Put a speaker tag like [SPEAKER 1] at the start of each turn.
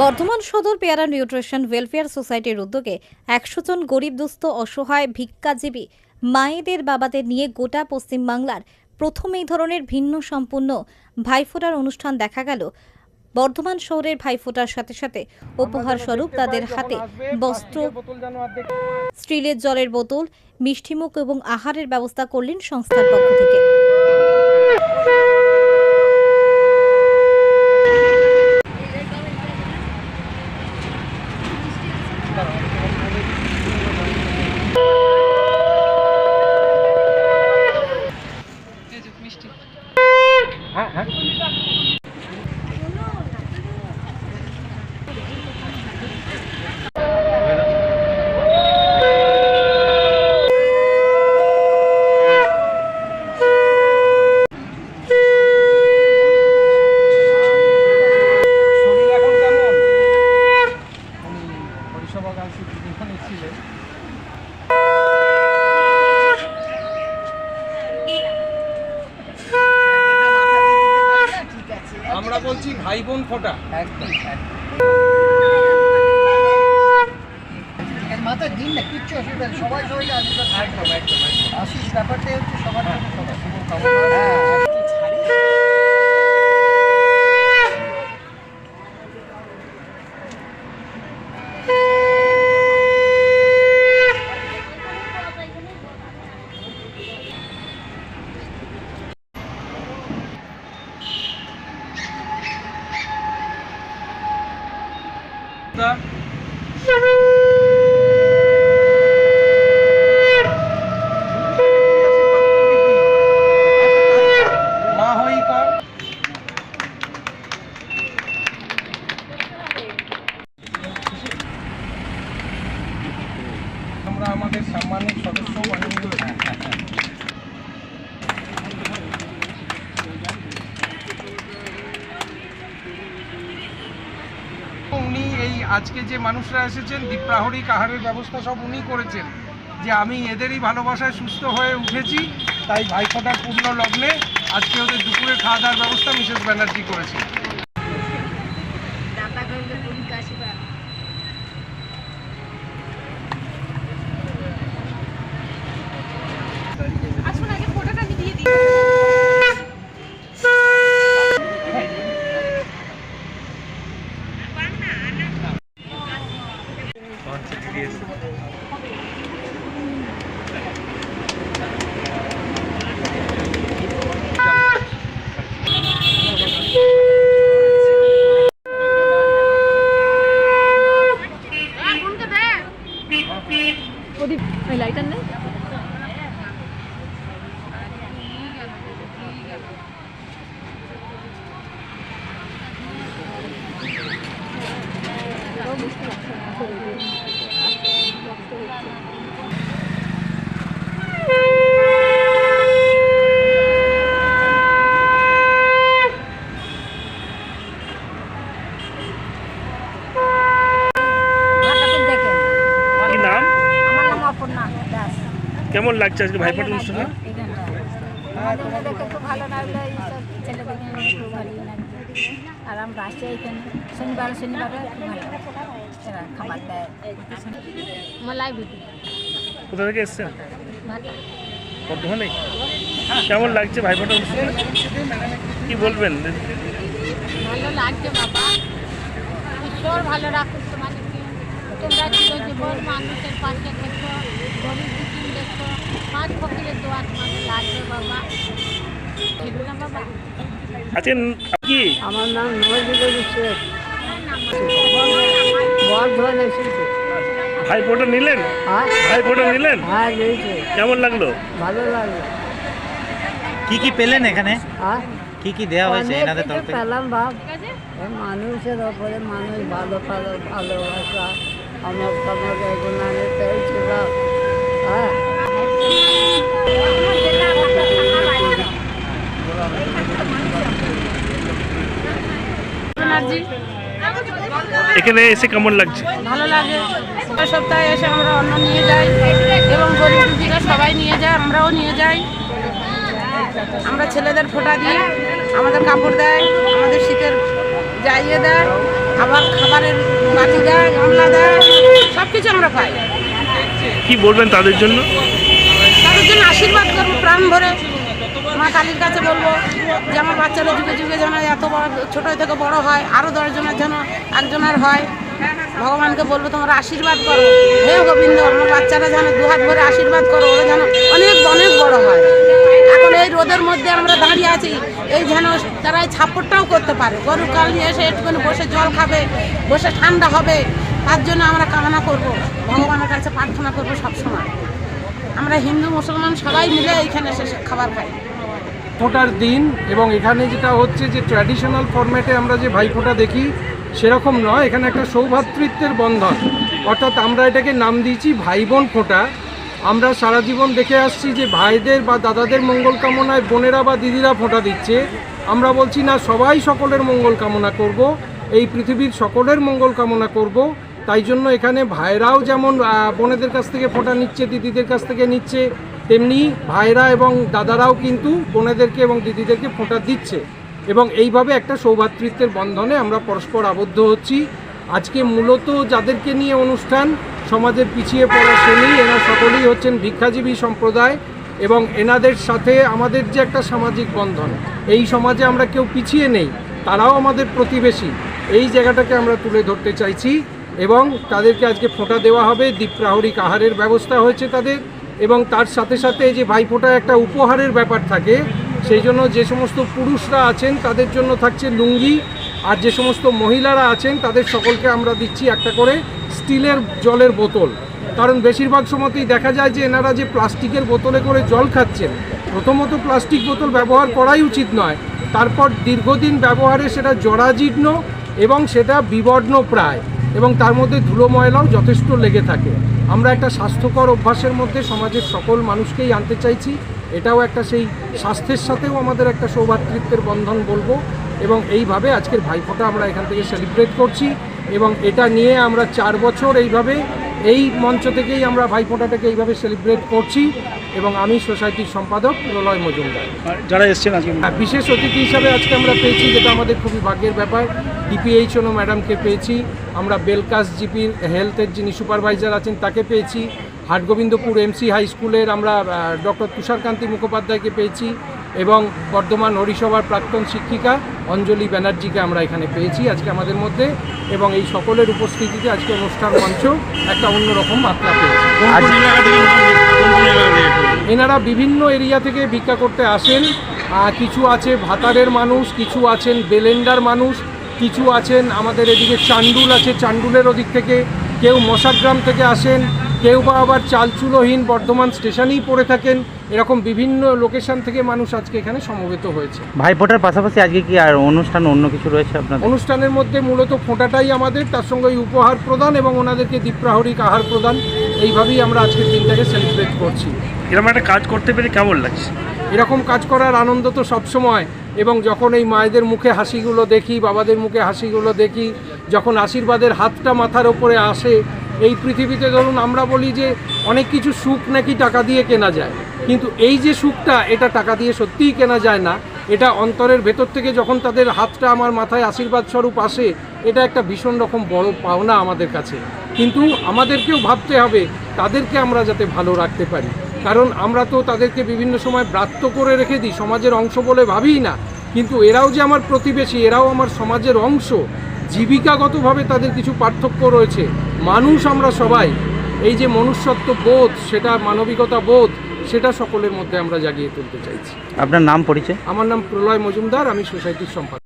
[SPEAKER 1] বর্ধমান সদর পেয়ারা nutrition welfare সোসাইটির উদ্যোগে একশো জন গরিব, দুস্থ, অসহায়, ভিক্ষাজীবী, মায়েদের বাবাদের নিয়ে গোটা পশ্চিমবাংলার প্রথম এই ধরনের ভিন্ন সম্পূর্ণ ভাইফোঁটার অনুষ্ঠান দেখা গেল। বর্ধমান শহরের ভাইফোঁটার সাথে সাথে উপহার স্বরূপ তাদের হাতে বস্ত্র, স্টিলের জলের বোতল, মিষ্টিমুখ এবং আহারের ব্যবস্থা করলেন সংস্থার পক্ষ থেকে
[SPEAKER 2] হ্যাঁ হ্যাঁ শরীর এখন কেমন উনি পরিষেবা গার্লসের দিদিমণি ছিলেন আমরা বলছি ভাই বোন ফোটা
[SPEAKER 3] একদম। মাথায় দিন না কিচ্ছু অসুবিধা সবাই সবাইকে আশীর্বাদ
[SPEAKER 2] একদম একদম একদম।
[SPEAKER 3] আশিস ব্যাপারটাই হচ্ছে সবার সবার। শুভ
[SPEAKER 2] আমরা আমাদের সাম্মানিক সদস্য আজকে যে মানুষরা এসেছেন দ্বীপ্রাহরিক কাহারের ব্যবস্থা সব উনি করেছেন। যে আমি এদেরই ভালোবাসায় সুস্থ হয়ে উঠেছি, তাই ভাইফোঁটার পূর্ণ লগ্নে আজকে ওদের দুপুরে খাওয়া দাওয়ার ব্যবস্থা মিসেস ব্যানার্জি করেছে
[SPEAKER 4] কি নাম
[SPEAKER 5] আমার নাম অপর্ণা দাস
[SPEAKER 4] কেমন লাগছে আজকে ভাইফোঁটা অনুষ্ঠানে?
[SPEAKER 5] ভালো। লাগল এইসব ছেলেদেরকে নিয়ে খুব ভালো লাগছে আর আমরা আসছি এখানে শনিবার শনিবার খুব ভালো খাবার দেয় মালাই বিক্রি
[SPEAKER 4] কোথা থেকে এসছেন? বর্ধমানে? কেমন লাগছে ভাইফোঁটা অনুষ্ঠানে? কি বলবেন?
[SPEAKER 5] ভালো লাগছে বাবা। ঈশ্বর ভালো তোমাদেরকে তোমরা ছিল জীবন মানুষের পাশে থেকো গরিব দুঃখী দেখো পাঁচ ফকিরের লাগবে বাবা। না
[SPEAKER 4] কি?
[SPEAKER 3] আমার নাম নজরুল শেখ বর্ধমান এসেছে।
[SPEAKER 4] নিলেন?
[SPEAKER 3] হ্যাঁ।
[SPEAKER 4] ভাইফোঁটা নিলেন?
[SPEAKER 3] হ্যাঁ
[SPEAKER 4] কেমন লাগল?
[SPEAKER 3] ভালো লাগল।
[SPEAKER 6] কি কি পেলেন এখানে?
[SPEAKER 3] হ্যাঁ।
[SPEAKER 6] কি কি দেওয়া হয়েছে এনাদের তরফ থেকে?
[SPEAKER 3] পেলাম ভাব মানুষের ওপরে মানুষ ভালো ভালো ভালোবাসা।
[SPEAKER 4] এখানে এসে কেমন লাগছে?
[SPEAKER 7] ভালো লাগে। সপ্তাহে এসে আমরা অন্ন নিয়ে যাই এবং গরিব সবাই নিয়ে যায়, আমরাও নিয়ে যাই। আমরা ছেলেদের ফোঁটা দিই, আমাদের কাপড় দেয়, আমাদের শীতের যাইয়ে দেয়। আবার খাবারের মাটি দেয় গামলা দেয় সব কিছু আমরা পাই।
[SPEAKER 4] কি বলবেন তাদের জন্য?
[SPEAKER 7] তাদের জন্য আশীর্বাদ করব প্রাণ ভরে। মা কালীর কাছে বলব যে আমার বাচ্চারা যুগে যুগে যেন এত বড় ছোটো থেকে বড় হয় আরও দশজনের যেন একজনের হয়। ভগবানকে বলব, তোমরা আশীর্বাদ করো। হে গোবিন্দ, আমার বাচ্চারা যেন দুহাত ভরে আশীর্বাদ করো, ওরা যেন অনেক অনেক বড় হয়। এখন এই রোদের মধ্যে আমরা দাঁড়িয়ে আছি, এই যেন তারা এই ছাপ্পড়টাও করতে পারে। গরু কাল নিয়ে এসে একটুখানি বসে জল খাবে, বসে ঠান্ডা হবে, তার জন্য আমরা কামনা করব। ভগবানের কাছে প্রার্থনা করব সবসময়। আমরা হিন্দু, মুসলমান সবাই মিলে এইখানে এসে খাবার খাই।
[SPEAKER 2] ফোটার দিন এবং এখানে যেটা হচ্ছে যে ট্র্যাডিশনাল ফরম্যাটে আমরা যে ভাইফোঁটা দেখি সেরকম নয়, এখানে একটা সৌভাতৃত্বের বন্ধন। অর্থাৎ আমরা এটাকে নাম দিয়েছি ভাই বোন ফোঁটা। আমরা সারা জীবন দেখে আসছি যে ভাইদের বা দাদাদের মঙ্গল কামনায় বোনেরা বা দিদিরা ফোঁটা দিচ্ছে। আমরা বলছি, না, সবাই সকলের মঙ্গল কামনা করব। এই পৃথিবীর সকলের মঙ্গল কামনা করব। তাই জন্য এখানে ভাইরাও যেমন বোনেদের কাছ থেকে ফোঁটা নিচ্ছে, দিদিদের কাছ থেকে নিচ্ছে, তেমনি ভাইরা এবং দাদারাও কিন্তু বোনেদেরকে এবং দিদিদেরকে ফোঁটা দিচ্ছে। এবং এইভাবে একটা সৌভাতৃত্বের বন্ধনে আমরা পরস্পর আবদ্ধ হচ্ছি। আজকে মূলত যাদেরকে নিয়ে অনুষ্ঠান, সমাজের পিছিয়ে পড়া শ্রেণি, এরা সকলেই হচ্ছেন ভিক্ষাজীবী সম্প্রদায় এবং এনাদের সাথে আমাদের যে একটা সামাজিক বন্ধন, এই সমাজে আমরা কেউ পিছিয়ে নেই, তারাও আমাদের প্রতিবেশী। এই জায়গাটাকে আমরা তুলে ধরতে চাইছি এবং তাদেরকে আজকে ফোঁটা দেওয়া হবে। দীপ্রাহরিক আহারের ব্যবস্থা হয়েছে তাদের এবং তার সাথে সাথে যে ভাইফোঁটা একটা উপহারের ব্যাপার থাকে সেই জন্য যে সমস্ত পুরুষরা আছেন, তাদের জন্য থাকছে লুঙ্গি। আর যে সমস্ত মহিলারা আছেন, তাদের সকলকে আমরা দিচ্ছি একটা করে স্টিলের জলের বোতল। কারণ বেশিরভাগ সময়তেই দেখা যায় যে এনারা যে প্লাস্টিকের বোতলে করে জল খাচ্ছেন, প্রথমত প্লাস্টিক বোতল ব্যবহার করাই উচিত নয়। তারপর দীর্ঘদিন ব্যবহারে সেটা জরাজীর্ণ এবং সেটা বিবর্ণ প্রায় এবং তার মধ্যে ধুলো ময়লাও যথেষ্ট লেগে থাকে। আমরা একটা স্বাস্থ্যকর অভ্যাসের মধ্যে সমাজের সকল মানুষকেই আনতে চাইছি। এটাও একটা সেই স্বাস্থ্যের সাথেও আমাদের একটা সৌভাতৃত্বের বন্ধন বলব এবং এইভাবে আজকের ভাইফোঁটা আমরা এখান থেকে সেলিব্রেট করছি এবং এটা নিয়ে আমরা চার বছর এইভাবে এই মঞ্চ থেকেই আমরা ভাইফোঁটাটাকে এইভাবে সেলিব্রেট করছি এবং আমি সোসাইটির সম্পাদক প্রলয় মজুমদার।
[SPEAKER 4] যারা এসছেন আজকে
[SPEAKER 2] আর বিশেষ অতিথি হিসাবে আজকে আমরা পেয়েছি যেটা আমাদের খুবই ভাগ্যের ব্যাপার ডিপিএইচও ম্যাডামকে পেয়েছি আমরা বেলকাস জিপির হেলথের যিনি সুপারভাইজার আছেন তাকে পেয়েছি হাটগোবিন্দপুর এমসি হাই স্কুলের আমরা ডক্টর তুষারকান্তি মুখোপাধ্যায়কে পেয়েছি এবং বর্ধমান হরিসভার প্রাক্তন শিক্ষিকা অঞ্জলি ব্যানার্জিকে আমরা এখানে পেয়েছি আজকে আমাদের মধ্যে এবং এই সকলের উপস্থিতিতে আজকে অনুষ্ঠান মঞ্চ একটা অন্যরকম মাত্রা পেয়েছে। এনারা বিভিন্ন এরিয়া থেকে ভিক্ষা করতে আসেন। কিছু আছে ভাতারের মানুষ কিছু আছেন বেলেন্ডার মানুষ কিছু আছেন আমাদের এদিকে চান্ডুল আছে চান্ডুলের ওদিক থেকে কেউ মশাগ্রাম থেকে আসেন কেউ বা আবার চালচুলোহীন বর্ধমান স্টেশনেই পড়ে থাকেন এরকম বিভিন্ন লোকেশন থেকে মানুষ আজকে এখানে সমবেত হয়েছে।
[SPEAKER 6] ভাইফোঁটার পাশাপাশি আজকে কি আর অনুষ্ঠান অন্য কিছু রয়েছে আপনার
[SPEAKER 2] অনুষ্ঠানের মধ্যে মূলত ফোঁটাটাই আমাদের তার সঙ্গে ওই উপহার প্রদান এবং ওনাদেরকে দীপ্রাহরিক আহার প্রদান এইভাবেই আমরা আজকের দিনটাকে সেলিব্রেট করছি।
[SPEAKER 4] এরকম একটা কাজ করতে পেরে কেমন লাগছে?
[SPEAKER 2] এরকম কাজ করার আনন্দ তো সবসময় এবং যখন এই মায়েদের মুখে হাসিগুলো দেখি, বাবাদের মুখে হাসিগুলো দেখি, যখন আশীর্বাদের হাতটা মাথার ওপরে আসে, এই পৃথিবীতে ধরুন আমরা বলি যে অনেক কিছু সুখ নাকি টাকা দিয়ে কেনা যায়। কিন্তু এই যে সুখটা, এটা টাকা দিয়ে সত্যিই কেনা যায় না। এটা অন্তরের ভেতর থেকে যখন তাদের হাতটা আমার মাথায় আশীর্বাদ স্বরূপ আসে, এটা একটা ভীষণ রকম বড় পাওনা আমাদের কাছে। কিন্তু আমাদেরকেও ভাবতে হবে, তাদেরকে আমরা যাতে ভালো রাখতে পারি। কারণ আমরা তো তাদেরকে বিভিন্ন সময় ব্রাত্য করে রেখে দিই সমাজের অংশ বলে ভাবিই না। কিন্তু এরাও যে আমার প্রতিবেশী এরাও আমার সমাজের অংশ জীবিকাগতভাবে তাদের কিছু পার্থক্য রয়েছে। মানুষ আমরা সবাই এই যে মনুষ্যত্ব বোধ সেটা মানবিকতা বোধ সেটা সকলের মধ্যে আমরা জাগিয়ে তুলতে চাইছি।
[SPEAKER 6] আপনার নাম পরিচয়?
[SPEAKER 2] আমার নাম প্রলয় মজুমদার আমি সোসাইটির সম্পাদক।